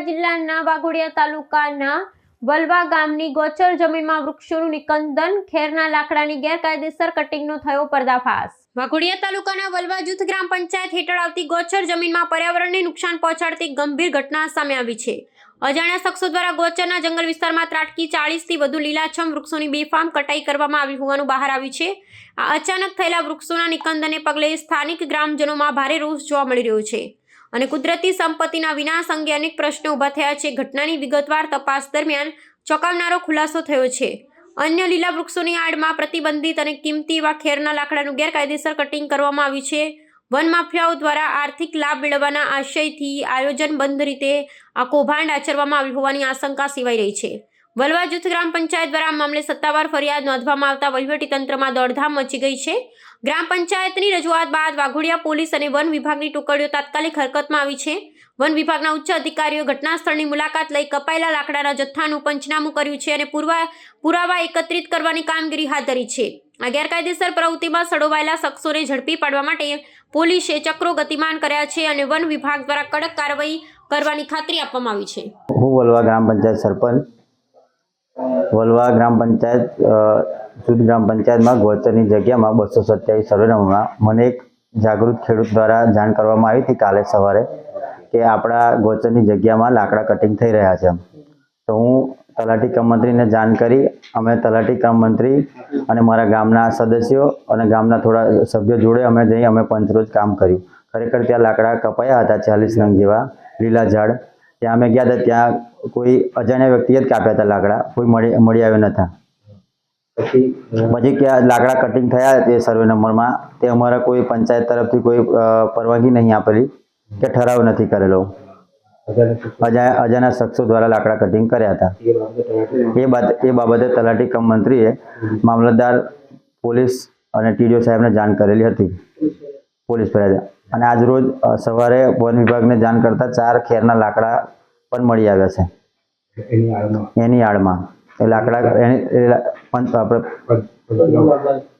જિલ્લાના વાઘોડિયા તાલુકાના વલવા ગામની ગોચર જમીનમાં વૃક્ષોનું નિકંદન, ખેરના લાકડાની ગેરકાયદેસર કટિંગનો થયો પર્દાફાશ. વાઘોડિયા તાલુકાના વલવા જૂથ ગ્રામ પંચાયત હેઠળ આવતી ગોચર જમીનમાં પર્યાવરણને નુકસાન પહોંચાડતી ગંભીર ઘટના સામે આવી છે. અજાણ્યા શખ્સો દ્વારા ગોચરના જંગલ વિસ્તારમાં ત્રાટકી ચાળીસથી વધુ લીલાછમ વૃક્ષોની બેફામ કટાઈ કરવામાં આવી હોવાનું બહાર આવ્યું છે. આ અચાનક થયેલા વૃક્ષોના નિકંદનને પગલે સ્થાનિક ગ્રામજનોમાં ભારે રોષ જોવા મળી રહ્યો છે. અને કુદરતી સંપત્તિના વિનાશ અંગે અનેક પ્રશ્નો ઊભા થયા છે. ઘટનાની વિગતવાર તપાસ દરમિયાન ચોંકાવનારો ખુલાસો થયો છે. અન્ય લીલા વૃક્ષોની આડમાં પ્રતિબંધિત અને કિંમતી એવા ખેરના લાકડાનું ગેરકાયદેસર કટિંગ કરવામાં આવ્યું છે. વન માફિયાઓ દ્વારા આર્થિક લાભ મેળવવાના આશયથી આયોજનબંધ રીતે આ કૌભાંડ આચરવામાં આવ્યું હોવાની આશંકા સિવાય રહી છે. વલવા જૂથ ગ્રામ પંચાયત દ્વારા આ મામલે સત્તાવાર ફરિયાદ નોંધવામાં આવતા વહીવટીતંત્રમાં દોડધામ મચી ગઈ છે. ગ્રામ પંચાયતની રજૂઆત બાદ વાઘોડિયા પોલીસ અને વન વિભાગની ટુકડીઓ તાત્કાલિક હરકતમાં આવી છે. વન વિભાગના ઉચ્ચ અધિકારીઓ ઘટના સ્થળની મુલાકાત લઈ કપાયેલા લાકડાના જથ્થાનું પંચનામું કર્યું છે અને પૂર્વા, પુરાવા એકત્રિત કરવાની કામગીરી હાથ ધરી છે. આ ગેરકાયદેસર પ્રવૃત્તિમાં સડોવાયેલા શખ્સોને ઝડપી પાડવા માટે પોલીસે ચક્રો ગતિમાન કર્યા છે અને વન વિભાગ દ્વારા કડક કાર્યવાહી કરવાની ખાતરી આપવામાં આવી છે. હું વલવા ગ્રામ પંચાયત સરપંચ વલવા ગ્રામ પંચાયત જૂથ ગ્રામ પંચાયતમાં ગોચરની જગ્યામાં બસો સત્યાવીસ સર્વે નંબરમાં મને એક જાગૃત ખેડૂત દ્વારા જાણ કરવામાં આવી હતી કાલે સવારે કે આપણા ગોચરની જગ્યામાં લાકડા કટિંગ થઈ રહ્યા છે તો હું તલાટી કામ મંત્રીને જાણ કરી, અમે તલાટી કામ મંત્રી અને મારા ગામના સદસ્યો અને ગામના થોડા સભ્યો જોડે અમે જઈ, અમે પંચરોજ કામ કર્યું. ખરેખર ત્યાં લાકડા કપાયા હતા ચાલીસ નંગ જેવા લીલા ઝાડ. ત્યાં અમે ગયા હતા ત્યાં કોઈ અજાણ્યા વ્યક્તિએ જ કાપ્યા હતા લાકડા. કોઈ મળી મળી આવ્યા નતા પછી પછી ક્યાં લાકડા કટિંગ થયા તે સર્વે નંબરમાં તે અમારા કોઈ પંચાયત તરફથી કોઈ પરવાનગી નહીં આપેલી કે ઠરાવ નથી કરેલો. અજાણ્યા શખ્સો. દ્વારા લાકડા કટિંગ કર્યા હતા. એ બાબતે એ બાદ એ બાબતે તલાટી કમ મંત્રીએ મામલતદાર પોલીસ અને ટીડીઓ સાહેબને જાણ કરેલી હતી. પોલીસ ફરિયાદ અને આજ રોજ સવારે વન વિભાગને જાણ કરતા ચાર ખેરના લાકડા પણ મળી આવ્યા છે. એની આડમાં? એ લાકડા એની આપણે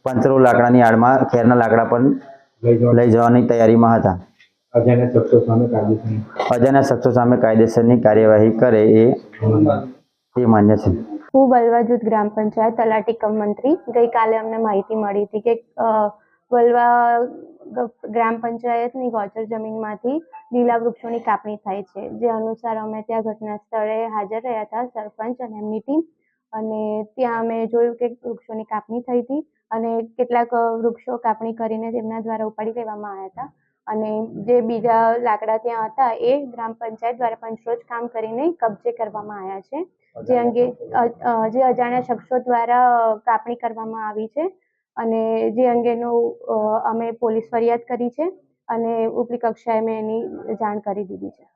પંચરો લાકડાની આડમાં ખેરના લાકડા પણ લઈ જવાની તૈયારીમાં હતા. અજાણ્યા શખ્સો સામે કાયદેસરની કાર્યવાહી કરે એ એ માન્ય છે. હું વલવા જૂથ ગ્રામ પંચાયત તલાટી કમ મંત્રી. ગઈકાલે અમને માહિતી મળી હતી કે ગ- ગ્રામ પંચાયતની ગોચર જમીનમાંથી લીલા વૃક્ષોની કાપણી થાય છે. જે અનુસાર અમે ત્યાં ઘટના સ્થળે હાજર રહ્યા હતા, સરપંચ અને એમની ટીમ. અને ત્યાં અમે જોયું કે વૃક્ષોની કાપણી થઈ હતી અને કેટલાક વૃક્ષો કાપણી કરીને તેમના દ્વારા ઉપાડી લેવામાં આવ્યા હતા. અને જે બીજા લાકડા ત્યાં હતા એ ગ્રામ પંચાયત દ્વારા પંચરોજ કામ કરીને કબજે કરવામાં આવ્યા છે. જે અંગે જે અજાણ્યા શખ્સો દ્વારા કાપણી કરવામાં આવી છે. અને જે અંગેનું અમે પોલીસ ફરિયાદ કરી છે અને ઉપરી કક્ષાએ મેં એની જાણ કરી દીધી છે.